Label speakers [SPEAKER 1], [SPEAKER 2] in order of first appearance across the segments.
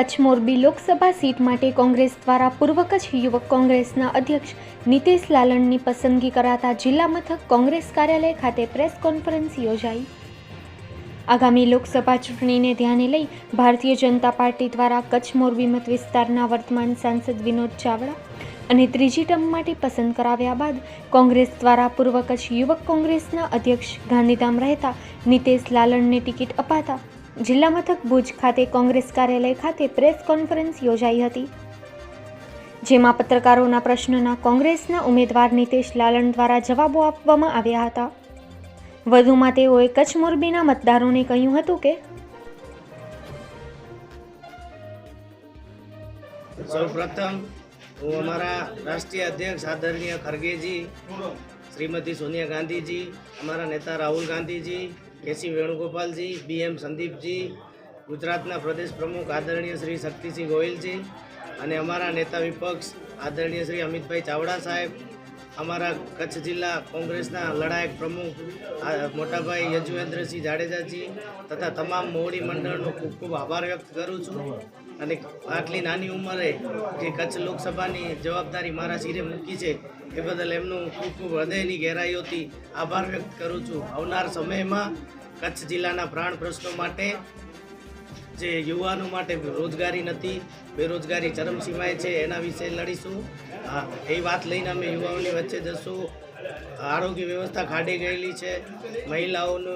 [SPEAKER 1] Kutch Morbi Lok Sabha seat માટે કોંગ્રેસ દ્વારા પૂર્વ કચ્છ યુવક કોંગ્રેસના અધ્યક્ષ નીતેશ લાલણની પસંદગી કરાતા જિલ્લા મથક કોંગ્રેસ કાર્યાલય ખાતે પ્રેસ કોન્ફરન્સ યોજાઈ. આગામી લોકસભા ચૂંટણીને ધ્યાને લઈ ભારતીય જનતા પાર્ટી દ્વારા કચ્છ મોરબી મત વિસ્તારના વર્તમાન સાંસદ વિનોદ ચાવડા અને ત્રીજી ટર્મ માટે પસંદ કરાવ્યા બાદ કોંગ્રેસ દ્વારા પૂર્વ કચ્છ યુવક કોંગ્રેસના અધ્યક્ષ ગાંધીધામ રહેતા નીતેશ લાલણને ટિકિટ અપાતા જિલ્લા મથક ભુજ ખાતે કોંગ્રેસ કાર્યાલય ખાતે પ્રેસ કોન્ફરન્સ યોજાઈ હતી. જેમાં પત્રકારોના પ્રશ્નોના કોંગ્રેસના ઉમેદવાર નીતેશ લાલણ દ્વારા જવાબો આપવામાં આવ્યા હતા. વધુમાં તેઓએ કચ્છ મોરબીના મતદારોને કહ્યું હતું કે,
[SPEAKER 2] સૌપ્રથમ હું અમારા રાષ્ટ્રીય અધ્યક્ષ આદરણીય ખરગેજી, શ્રીમતી સોનિયા ગાંધીજી, અમારા નેતા Rahul Gandhiji K C Venugopalji B M Sandeepji, ગુજરાતના પ્રદેશ પ્રમુખ આદરણીય શ્રી શક્તિસિંહ ગોયલજી અને અમારા નેતા વિપક્ષ આદરણીય શ્રી અમિતભાઈ ચાવડા સાહેબ, અમારા કચ્છ જિલ્લા કોંગ્રેસના લડાયક પ્રમુખ મોટાભાઈ યજુવેન્દ્રસિંહ જાડેજાજી તથા તમામ મોવડી મંડળનો ખૂબ ખૂબ આભાર વ્યક્ત કરું છું અને આટલી નાની ઉંમરે જે કચ્છ લોકસભાની જવાબદારી મારા શિરે મૂકી છે એ બદલ એમનું ખૂબ ખૂબ હૃદયની ગહેરાઈઓથી આભાર વ્યક્ત કરું છું. આવનાર સમયમાં કચ્છ જિલ્લાના પ્રાણ પ્રશ્નો માટે જે યુવાનો માટે રોજગારી નથી, બેરોજગારી ચરમસીમાએ છે, એના વિશે લડીશું. હા, એ વાત લઈને અમે યુવાઓની વચ્ચે જશું. આરોગ્ય વ્યવસ્થા ખાડી ગયેલી છે. મહિલાઓનો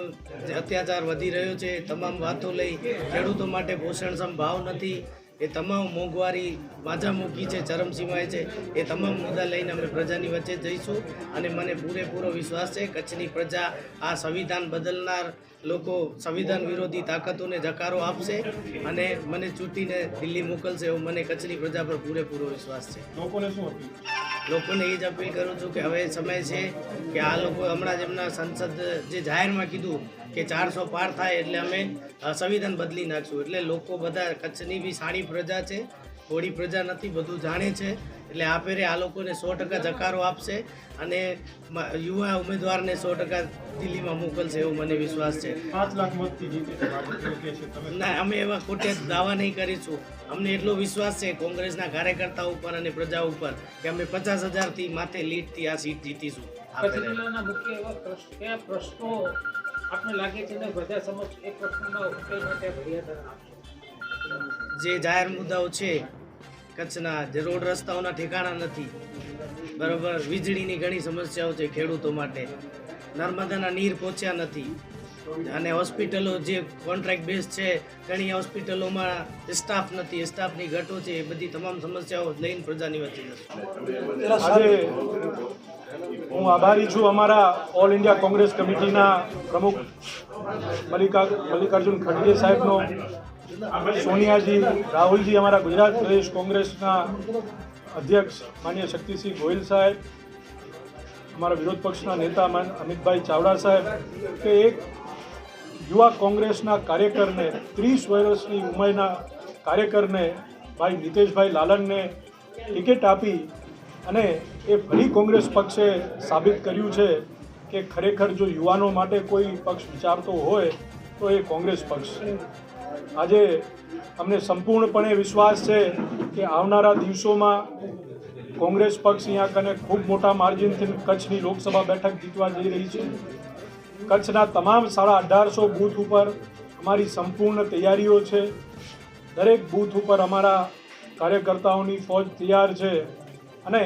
[SPEAKER 2] અત્યાચાર વધી રહ્યો છે તમામ વાતો લઈ ખેડૂતો માટે પોષણક્ષમ ભાવ નથી. એ તમામ મોંઘવારી માજા મૂકી છે ચરમસીમાએ છે, એ તમામ મુદ્દા લઈને અમે પ્રજાની વચ્ચે જઈશું અને મને પૂરેપૂરો વિશ્વાસ છે, કચ્છની પ્રજા આ સંવિધાન બદલનાર લોકો સંવિધાન વિરોધી તાકાતોને જકારો આપશે અને મને ચૂંટીને દિલ્હી મોકલશે એવો મને કચ્છની પ્રજા પર પૂરેપૂરો વિશ્વાસ છે.
[SPEAKER 3] લોકોને શું
[SPEAKER 2] લોકોને એ જ અપીલ કરું છું કે હવે સમય છે કે આ લોકો હમણાં જ એમના સંસદ જે જાહેરમાં કીધું કે ચારસો પાર થાય એટલે અમે સંવિધાન બદલી નાખશું. એટલે લોકો બધા કચ્છની બી સારી પ્રજા છે થોડી પ્રજા નથી બધું જાણે છે. એટલે આ ફેરે આ લોકોને સો ટકા જકારો આપશે અને યુવા ઉમેદવારને સો ટકા દિલ્હીમાં મોકલશે એવો મને વિશ્વાસ છે.
[SPEAKER 3] પાંચ લાખ મતથી જીતે
[SPEAKER 2] ના અમે એવા ખોટે દાવા નહીં કરીશું. અમને એટલો વિશ્વાસ છે કોંગ્રેસના કાર્યકર્તા ઉપર અને પ્રજા ઉપર કે અમે પચાસ હજારથી માથે લીડથી આ સીટ જીતીશું
[SPEAKER 4] મુખ્ય એવા પ્રશ્નો આપણે લાગે છે ને પ્રજા સમક્ષ એ પ્રશ્નના ઉકેલ માટે ફરિયાદ આપશો
[SPEAKER 2] જે જાહેર મુદ્દાઓ છે, કચ્છના જે રોડ રસ્તાઓના ઠેકાણા નથી, બરાબર, વીજળીની ઘણી સમસ્યાઓ છે ખેડૂતો માટે. નર્મદાના નીર પહોંચ્યા નથી. અને હોસ્પિટલો જે કોન્ટ્રાક્ટ બેઝ છે, ઘણી હોસ્પિટલોમાં સ્ટાફ નથી સ્ટાફની ઘટો છે, એ બધી તમામ સમસ્યાઓ લઈને પ્રજાની વચ્ચે જશે
[SPEAKER 3] હું આભારી છું અમારા ઓલ ઇન્ડિયા કોંગ્રેસ કમિટીના પ્રમુખ મલ્લિકા મલ્લિકાર્જુન ખડગે સાહેબનો. સોનિયાજી, રાહુલજી, અમારા ગુજરાત પ્રદેશ કોંગ્રેસના અધ્યક્ષ માન્ય શક્તિસિંહ ગોયલ સાહેબ, અમારા વિરોધ પક્ષના નેતા અમિતભાઈ ચાવડા સાહેબ, કે એક યુવા કોંગ્રેસના કાર્યકરને, ત્રીસ વર્ષની ઉંમરના કાર્યકરને, ભાઈ નીતેશભાઈ લાલનને ટિકિટ આપી અને એ ફરી કોંગ્રેસ પક્ષે સાબિત કર્યું છે કે ખરેખર જો યુવાનો માટે કોઈ પક્ષ વિચારતો હોય, તો એ કોંગ્રેસ પક્ષ. છે આજે અમને સંપૂર્ણપણે વિશ્વાસ છે કે આવનારા દિવસોમાં કોંગ્રેસ પક્ષ અહીંયા કને ખૂબ મોટા માર્જિનથી કચ્છની લોકસભા બેઠક જીતવા જઈ રહી છે. કચ્છના તમામ સાડા અઢારસો બૂથ ઉપર અમારી સંપૂર્ણ તૈયારીઓ છે. દરેક બૂથ ઉપર અમારા કાર્યકર્તાઓની ફોજ તૈયાર છે અને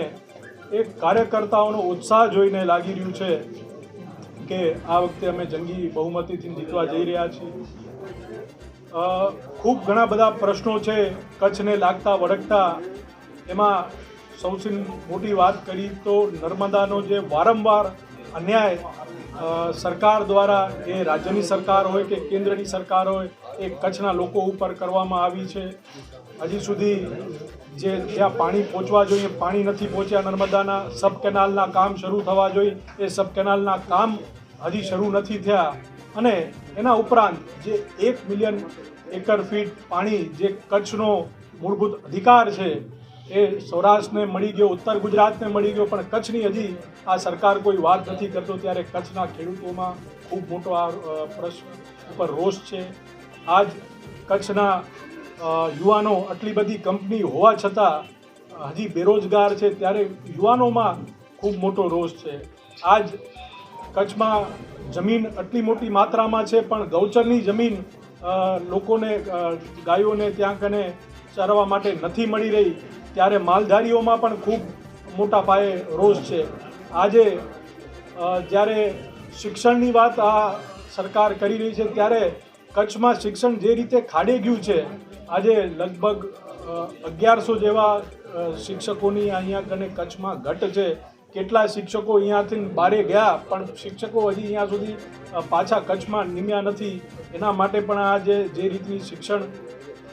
[SPEAKER 3] એ કાર્યકર્તાઓનો ઉત્સાહ જોઈને લાગી રહ્યું છે કે આ વખતે અમે જંગી બહુમતીથી જીતવા જઈ રહ્યા છીએ. ખૂબ ઘણા બધા પ્રશ્નો છે, કચ્છને લાગતા, વળગતા. એમાં સૌથી મોટી વાત કરી તો નર્મદાનો જે વારંવાર અન્યાય સરકાર દ્વારા એ રાજ્યની સરકાર હોય કે કેન્દ્રની સરકાર હોય, એ કચ્છના લોકો ઉપર કરવામાં આવી છે. હજી સુધી જે જ્યાં પાણી પહોંચવા જોઈએ, પાણી નથી પહોંચ્યા નર્મદાના સબ કેનાલના કામ શરૂ થવા જોઈએ, એ સબ કેનાલના કામ હજી શરૂ નથી થયા. અને એના ઉપરાંત જે એક મિલિયન એકર ફીટ પાણી જે કચ્છનો મૂળભૂત અધિકાર છે, એ સૌરાષ્ટ્રને મળી ગયો, ઉત્તર ગુજરાતને મળી ગયો, પણ કચ્છની હજી આ સરકાર કોઈ વાત નથી કરતો ત્યારે કચ્છના ખેડૂતોમાં ખૂબ મોટો આ પ્રશ્ન ઉપર રોષ છે. આજ કચ્છના યુવાનો આટલી બધી કંપની હોવા છતાં, હજી બેરોજગાર છે, ત્યારે યુવાનોમાં ખૂબ મોટો રોષ છે. આજ કચ્છમાં જમીન આટલી મોટી માત્રામાં છે, પણ ગૌચરની જમીન લોકોને ગાયોને ત્યાં કને ચરવા માટે નથી મળી રહી, ત્યારે માલધારીઓમાં પણ ખૂબ મોટા પાયે રોષ છે. આજે જ્યારે શિક્ષણની વાત આ સરકાર કરી રહી છે, ત્યારે કચ્છમાં શિક્ષણ જે રીતે ખાડે ગયું છે, આજે લગભગ અગિયારસો જેવા શિક્ષકોની અહીંયા કને કચ્છમાં ઘટ છે. કેટલા શિક્ષકો અહીંયાથી બારે ગયા પણ શિક્ષકો હજી અહીંયા સુધી પાછા કચ્છમાં નિમ્યા નથી. એના માટે પણ આ જે જે રીતની શિક્ષણ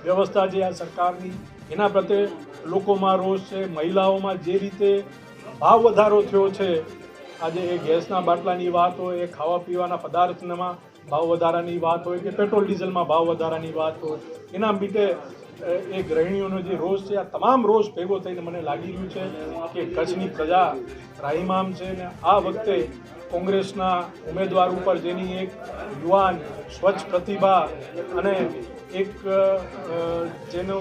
[SPEAKER 3] વ્યવસ્થા છે આ સરકારની એના પ્રત્યે લોકોમાં રોષ છે મહિલાઓમાં જે રીતે ભાવ વધારો થયો છે આજે એ ગેસના બાટલાની વાત હોય એ ખાવા પીવાના પદાર્થમાં ભાવ વધારાની વાત હોય કે પેટ્રોલ ડીઝલમાં ભાવ વધારાની વાત હોય એના અ, એ ગૃહિણીઓનો જે રોષ છે, આ તમામ રોષ ભેગો થઈને મને લાગી રહ્યું છે કે કચ્છની પ્રજા રાહીમામ છે ને આ વખતે કોંગ્રેસના ઉમેદવાર ઉપર જેની એક યુવાન સ્વચ્છ પ્રતિભા અને એક જેનો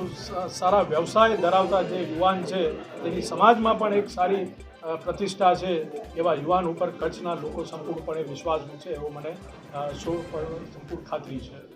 [SPEAKER 3] સારા વ્યવસાય ધરાવતા જે યુવાન છે, તેની સમાજમાં પણ એક સારી પ્રતિષ્ઠા છે એવા યુવાન ઉપર કચ્છના લોકો સંપૂર્ણપણે વિશ્વાસ છે એવો મને સંપૂર્ણ ખાતરી છે.